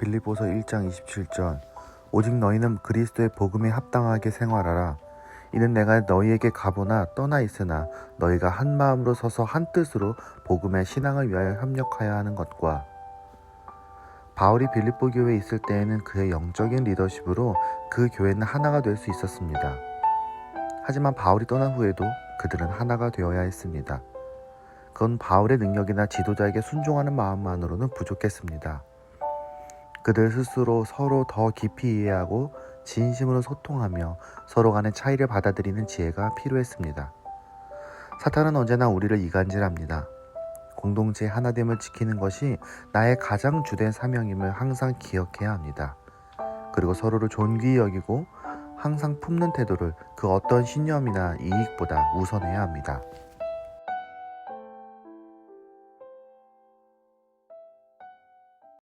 빌립보서 1장 27절 오직 너희는 그리스도의 복음에 합당하게 생활하라 이는 내가 너희에게 가보나 떠나 있으나 너희가 한 마음으로 서서 한 뜻으로 복음의 신앙을 위하여 협력하여 하는 것과 바울이 빌립보 교회에 있을 때에는 그의 영적인 리더십으로 그 교회는 하나가 될 수 있었습니다. 하지만 바울이 떠난 후에도 그들은 하나가 되어야 했습니다. 그건 바울의 능력이나 지도자에게 순종하는 마음만으로는 부족했습니다. 그들 스스로 서로 더 깊이 이해하고 진심으로 소통하며 서로 간의 차이를 받아들이는 지혜가 필요했습니다. 사탄은 언제나 우리를 이간질합니다. 공동체 하나됨을 지키는 것이 나의 가장 주된 사명임을 항상 기억해야 합니다. 그리고 서로를 존귀히 여기고 항상 품는 태도를 그 어떤 신념이나 이익보다 우선해야 합니다.